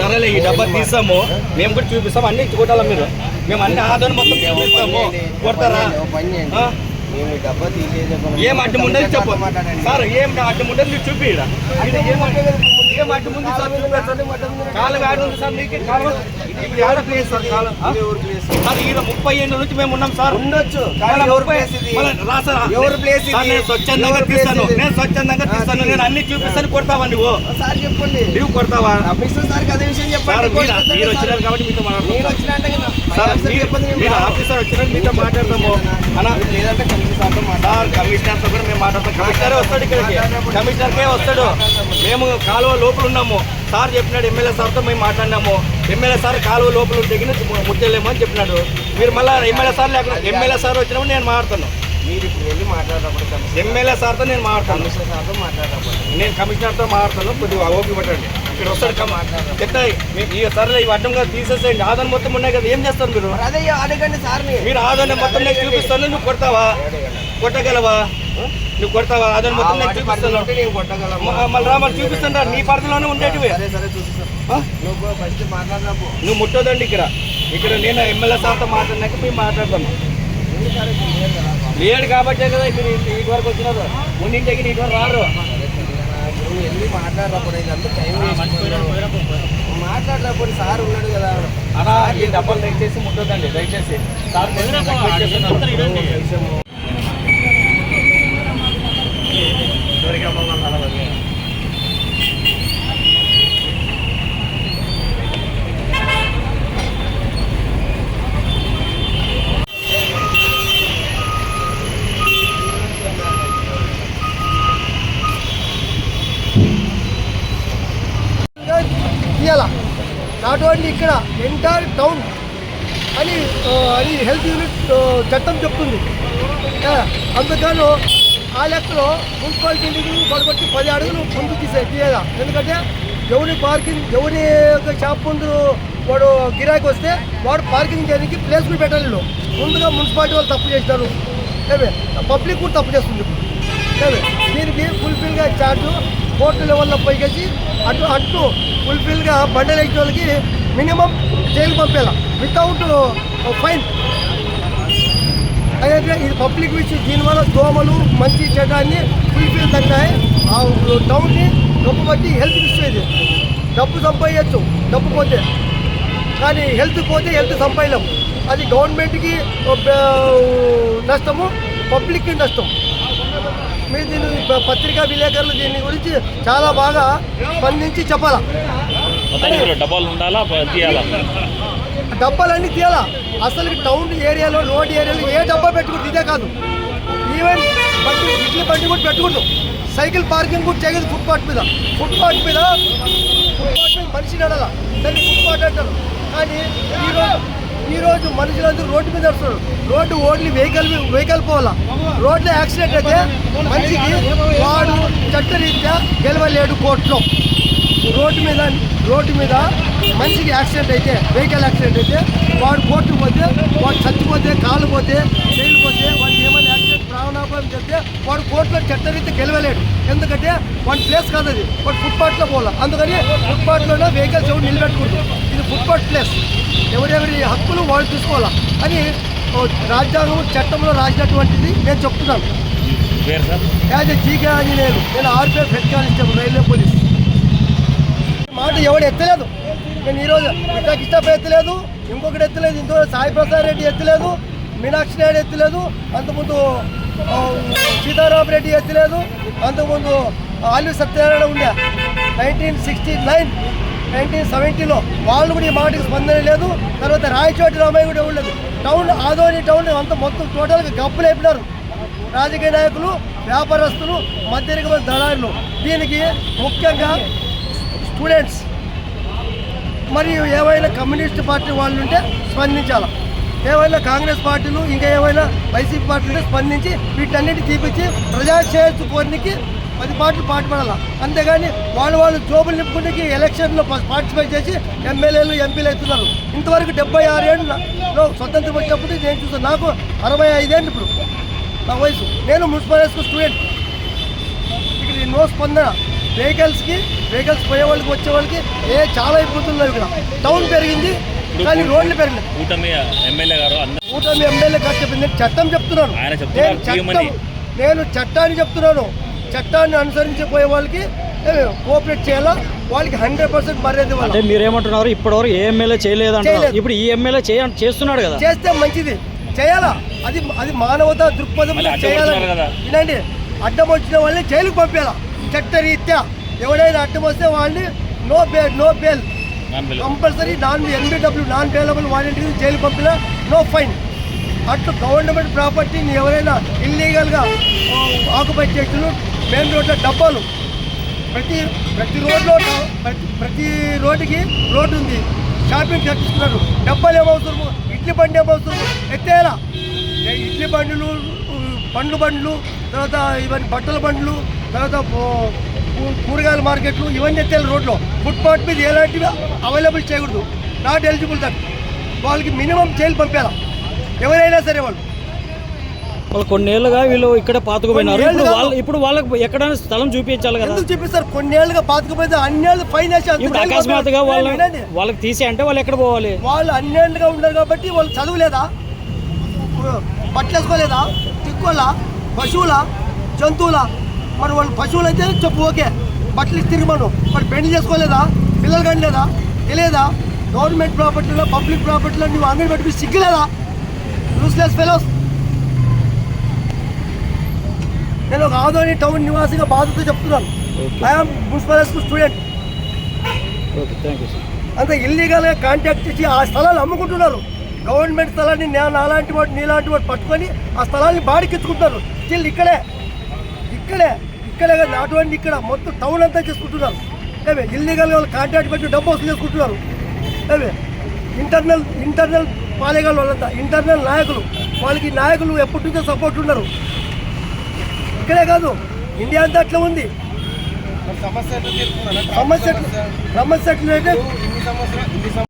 సరేలే ఈ డబ్బా తీసాము. మేము కూడా చూపిస్తాం. అన్ని కొట్టాలా మీరు. మేము అన్ని ఆదరణ మొత్తం చూపిస్తాము కొడతారా? ఏం అడ్డం ఉండదు చెప్పు. సార్ ఏం అడ్డం ఉండదు చూపి ఏం సార్. కాలం సార్ మీకు ఇది యాడ ప్లేస్ సార్ కాలం? ఆ? సార్ ఈడ ముప్పై ఏళ్ళ నుంచి మేము ఉన్నాం సార్. ఉండొచ్చు ఎవరు ప్లేస్ నేను స్వచ్ఛందంగా తీస్తాను? నేను స్వచ్ఛందంగా ఆ, తీస్తాను. తీ. నేను అన్ని చూపిస్తాను కొడతావా నువ్వు? సార్ చెప్పండి. నువ్వు కొడతావా? కమిషనర్ సార్కి అదే విషయం సార్ చెప్పండి మీరు వచ్చినారు కాబట్టి మీతో మాట్లాడుతున్నాను మీరు. ఆఫీసర్ వచ్చినారు మీతో మాట్లాడతాము. లేదంటే సార్ కూడా మేము మాట్లాడతాం. కమిషనరే వస్తాడు ఇక్కడికి. కమిషనర్కే వస్తాడు. మేము కాలువ లోపల ఉన్నాము సార్ చెప్పినాడు ఎమ్మెల్యే సార్తో మేము మాట్లాడినాము. ఎమ్మెల్యే సార్ కాలువ లోపల దిగిన ముట్టలేము అని చెప్పినాడు. మీరు మళ్ళీ ఎమ్మెల్యే సార్ లేకుండా ఎమ్మెల్యే సార్ వచ్చినప్పుడు నేను మాట్లాడతాను. మీరు ఇప్పుడు వెళ్ళి మాట్లాడేటప్పుడు ఎమ్మెల్యే సార్తో నేను మాట్లాడతాను. కమిషనర్ సార్తో మాట్లాడేటప్పుడు. నేను కమిషనర్తో మాట్లాడతాను కొద్దిగా ఓపిక పట్టండి. ఇక్కడ వస్తాడు కమ- చెప్తా మీ- ఈ సరే ఇవి అడ్డంగా తీసేసేయండి. ఆదాయం మొత్తం ఉన్నాయి కదా ఏం చేస్తారు మీరు? అదే అడగండి సార్ని. మీరు ఆదాయం మొత్తం నేను చూపిస్తాను నువ్వు కొడతావా? కొట్టగలవా? నువ్వు కొడతావా? ఆదాయం మొత్తం నేను చూపిస్తాను. మళ్ళీ రా మళ్ళీ చూపిస్తాను నీ పరిధిలోనే ఉండేటివి? నువ్వు ముట్టొద్దండి ఇక్కడ. ఇక్కడ నేను ఎమ్మెల్యే సార్తో మాట్లాడినాక మేము మాట్లాడతాము. లేడు కాబట్టే కదా మీరు ఇటు వరకు వచ్చినారు. ముండింటికి ఇటు వరకు రారు. వెళ్ళి ఇదంతా టైం సార్ ఉన్నాడు కదా. అలా ఈ డబ్బాలు దయచేసి ముట్టొద్దండి. దయచేసి. సార్ నేను రిక్వెస్ట్ చేస్తున్నాను. తీయాల నాట్ ఓన్లీ ఇక్కడ ఎంటైర్ టౌన్ అని అని హెల్త్ యూనిట్ చట్టం చెప్తుంది. అందుకని ఆ లెక్కలో మున్సిపాలిటీ నిధులు పడగొట్టి పది అడుగులు ముందు తీసే తీయాల ఎందుకంటే ఎవరి పార్కింగ్ ఎవరి యొక్క షాప్ ముందు వాడు గిరాకీ వస్తే వాడు పార్కింగ్ చేయడానికి ప్లేస్లు పెట్టాలి ముందుగా మున్సిపాలిటీ వాళ్ళు తప్పు చేసినారు. ఏమే? పబ్లిక్ కూడా తప్పు చేస్తుంది ఇప్పుడు. దీనికి ఫుల్ఫిల్గా ఛార్జ్ కోర్టు లెవెల్లో పైకేసి అటు అటు ఫుల్ఫిల్గా బండలు వేసిన వాళ్ళకి మినిమం జైలు పంపేలా. Without fine. అయితే ఇది పబ్లిక్ విషయం దీనివల్ల దోమలు మంచి చెడ్డాన్ని ఫుల్ఫిల్ తగ్గినాయి ఆ టౌన్ని డబ్బు బట్టి హెల్త్ ఇష్యూ ఇది. డబ్బు సంపాదించచ్చు డబ్బు పోతే. కానీ హెల్త్ పోతే హెల్త్ సంపాదలేం అది గవర్నమెంట్కి నష్టము పబ్లిక్కి నష్టం. మీరు దీన్ని పత్రికా విలేకరులు దీని గురించి చాలా బాగా స్పందించి చెప్పాలా? మొత్తానికి డబ్బాలు ఉండాలా? తీయాలా? డబ్బాలన్నీ తీయాలా? అసలు టౌన్ ఏరియాలో రోడ్ ఏరియాలో ఏ డబ్బా పెట్టుకుంటుంది ఇదే కాదు. ఈవెన్ బండి ఇడ్లీ బండి కూడా పెట్టుకుంటాం. సైకిల్ పార్కింగ్ కూడా చేయదు ఫుట్పాత్ మీద. ఫుట్పాత్ మీద ఫుట్పాత్ మీద మనిషి నడాల. దాన్ని ఫుట్పాత్ అంటారు. కానీ ఈరోజు ఈరోజు మనుషులందరూ రోడ్డు మీద వస్తారు రోడ్డు ఓన్లీ వెహికల్ వెహికల్ పోవాలా? రోడ్లో యాక్సిడెంట్ అయితే మనిషికి వాడు చట్టరీత్యా గెలవలేడు కోర్టులో. రోడ్డు మీద రోడ్డు మీద మనిషికి యాక్సిడెంట్ అయితే వెహికల్ యాక్సిడెంట్ అయితే వాడు కోర్టుకు పోతే వాడు చచ్చిపోతే కాలు పోతే జైలు పోతే వాడికి ఏమైనా యాక్సిడెంట్ ప్రాణాపాయం చెప్తే వాడు కోర్టులో చట్టరీత్యా గెలవలేడు. ఎందుకంటే వాడి ప్లేస్ కాదు అది. వాడు ఫుట్పాత్లో పోవాలి. అందుకని ఫుట్పాత్లోనే వెహికల్స్ ఎవరు నిలబెట్టుకుంటారు ఇది ఫుట్పాత్ ప్లేస్. ఎవరెవరి హక్కులు వాళ్ళు చూసుకోవాలా అని రాజ్యాంగం చట్టంలో రాసినటువంటిది నేను చెప్తున్నాను. యాజ్ జీకే ఆంజనేయులు నేను RPF head constable railway police. మాట ఎవడు ఎత్తలేదు. నేను ఈరోజు ఇక్కడికి ఇష్టపై ఎత్తలేదు ఇంకొకటి ఎత్తలేదు ఇంకో సాయి ప్రసాద్ రెడ్డి ఎత్తలేదు మీనాక్షి నాయుడు ఎత్తలేదు అంతకుముందు సీతారాం రెడ్డి ఎత్తలేదు అంతకుముందు ఆలు సత్యనారాయణ ఉండే. నైన్టీన్ సిక్స్టీ నైన్ నైన్టీన్ సెవెంటీలో వాళ్ళు కూడా ఈ మాటకి స్పందన లేదు తర్వాత రాయచోటి రామయ్య కూడా ఉండదు. టౌన్ ఆదోని టౌన్ అంత మొత్తం టోటల్గా గప్పులు అయిపోయినారు. రాజకీయ నాయకులు వ్యాపారస్తులు మధ్యరకమైన దళారులు. దీనికి ముఖ్యంగా స్టూడెంట్స్ మరియు ఏవైనా కమ్యూనిస్ట్ పార్టీ వాళ్ళు ఉంటే స్పందించాలి. ఏవైనా కాంగ్రెస్ పార్టీలు ఇంకా ఏవైనా వైసీపీ పార్టీలు ఉంటే స్పందించి వీటన్నిటి తీపిచ్చి ప్రజాశ్రేయస్సు కోరికి పది పార్టీలు పాటుపడాలి. అంతేగాని వాళ్ళు వాళ్ళు జోబులు నింపుకునేకి ఎలక్షన్లో పార్టిసిపేట్ చేసి ఎమ్మెల్యేలు ఎంపీలు అవుతున్నారు. ఇంతవరకు డెబ్బై ఆరు స్వతంత్రం వచ్చినప్పుడు నేను చూస్తాను నాకు అరవై ఐదేళ్ళు ఇప్పుడు నా వయసు. నేను మున్సిపల్ హై స్కూల్ స్టూడెంట్. ఇక్కడ నో స్పందన వెహికల్స్కి వెహికల్స్ పోయే వాళ్ళకి వచ్చే వాళ్ళకి ఏ చాలా ఇబ్బందులు ఇక్కడ. టౌన్ పెరిగింది కానీ రోడ్లు పెరిగినాయి. కూటమి ఎమ్మెల్యే గారు కూటమి ఎమ్మెల్యే గారు చెప్పింది చట్టం చెప్తున్నాను. ఆయన చెప్తున్నారు, నేను చట్టం. నేను చట్టాన్ని చెప్తున్నాను. చట్టాన్ని అనుసరించి పోయే వాళ్ళకి కోఆపరేట్ చేయాలా? వాళ్ళకి హండ్రెడ్ పర్సెంట్ మర్యాద అంటే ఇవ్వాలి మీరేమంటున్నారు? ఇప్పటివరకు ఏ ఎమ్మెల్యే చేయలేదంటారు చేయలేదు. ఇప్పుడు ఈ ఎమ్మెల్యే చేయ చేస్తున్నాడు కదా. చేస్తే మంచిది. చేయాలా? అది అది మానవత దృక్పథం చేయాలని కదా. వినండి. అడ్డం వచ్చిన వాళ్ళని జైలుకు పంపేలా చట్టరీత్యా. ఎవడైనా అడ్డం వస్తే వాళ్ళని no bail no bill. Compulsory non NBW non bailable volunteer jail పంపినా నో ఫైన్ అట్లు గవర్నమెంట్ ప్రాపర్టీని ఎవరైనా ఇల్లీగల్గా ఆక్యుపై చేస్తున్నారు. మెయిన్ రోడ్ల డబ్బాలు. ప్రతి ప్రతి రోడ్లో ప్రతి ప్రతి రోడ్డుకి రోడ్డు ఉంది. షాపింగ్ కట్టిస్తున్నారు డబ్బాలు ఏమవుతారు ఇడ్లీ బండి ఏమవుతారు ఎత్తేలా ఇడ్లీ బండ్లు పండ్లు బండ్లు తర్వాత ఇవన్నీ బట్టల బండ్లు తర్వాత కూరగాయల మార్కెట్లు ఇవన్నీ ఎత్తేయాలి రోడ్లో ఫుట్పాత్ మీద ఎలాంటివి అవైలబుల్ చేయకూడదు. నాట్ ఎలిజిబుల్ దట్ వాళ్ళకి మినిమం జైలు పంపేలా. ఎవరైనా సరే వాళ్ళు. వాళ్ళు కొన్నేళ్ళుగా వీళ్ళు ఇక్కడ పాతుకుపోయినారు. ఇప్పుడు ఇప్పుడు వాళ్ళకి ఎక్కడైనా స్థలం చూపించాలి కదా. ఎందుకు చెప్పిస్తారు కొన్నేళ్ళుగా పాతుకుపోతే అన్నేళ్ళు ఫైన్ ఇప్పుడు అకస్మాత్తుగా. వాళ్ళ. వాళ్ళకి తీసే అంటే వాళ్ళు ఎక్కడ పోవాలి? వాళ్ళు అన్నేళ్ళుగా ఉన్నారు కాబట్టి వాళ్ళు చదువులేదా? బట్టలు వేసుకోలేదా తిక్కోలా? పశువుల? జంతువుల? మరి వాళ్ళు పశువులు అయితే చెప్పు ఓకే. బట్టలు ఇచ్చి తిరగమను మరి పెళ్ళి చేసుకోలేదా? పిల్లలు కనలేదా? తెలియదా? గవర్నమెంట్ ప్రాపర్టీలో పబ్లిక్ ప్రాపర్టీలో నువ్వు అంగడి పెట్టి సిగ్గులేదా? యూస్లెస్ ఫెలోస్ నేను ఒక ఆదోని టౌన్ నివాసిగా బాధతో చెప్తున్నాను. ఐఎమ్ మున్సిపల్ స్కూల్ స్టూడెంట్ అంత ఇల్లీగల్గా కాంటాక్ట్ చేసి ఆ స్థలాలు అమ్ముకుంటున్నారు. గవర్నమెంట్ స్థలాన్ని నేను నాలాంటి వాడు నీలాంటి వాడు పట్టుకొని ఆ స్థలాన్ని బాడికిచ్చుకుంటారు స్టిల్ ఇక్కడే. ఇక్కడే. ఇక్కడే కాదు అటువంటి ఇక్కడ మొత్తం టౌన్ అంతా చేసుకుంటున్నారు. ఏమే ఇల్లీగల్గా వాళ్ళు కాంటాక్ట్ పెట్టి డబ్బు వసూలు చేసుకుంటున్నారు. ఏమే ఇంటర్నల్ ఇంటర్నల్ పాలేగాళ్ళు వాళ్ళంతా ఇంటర్నల్ నాయకులు. వాళ్ళకి నాయకులు ఎప్పటి నుంచో సపోర్ట్ ఉన్నారు. ఇక్కడే కాదు ఇండియా అంతా అట్లా ఉంది. సమస్య? సమస్య సమస్య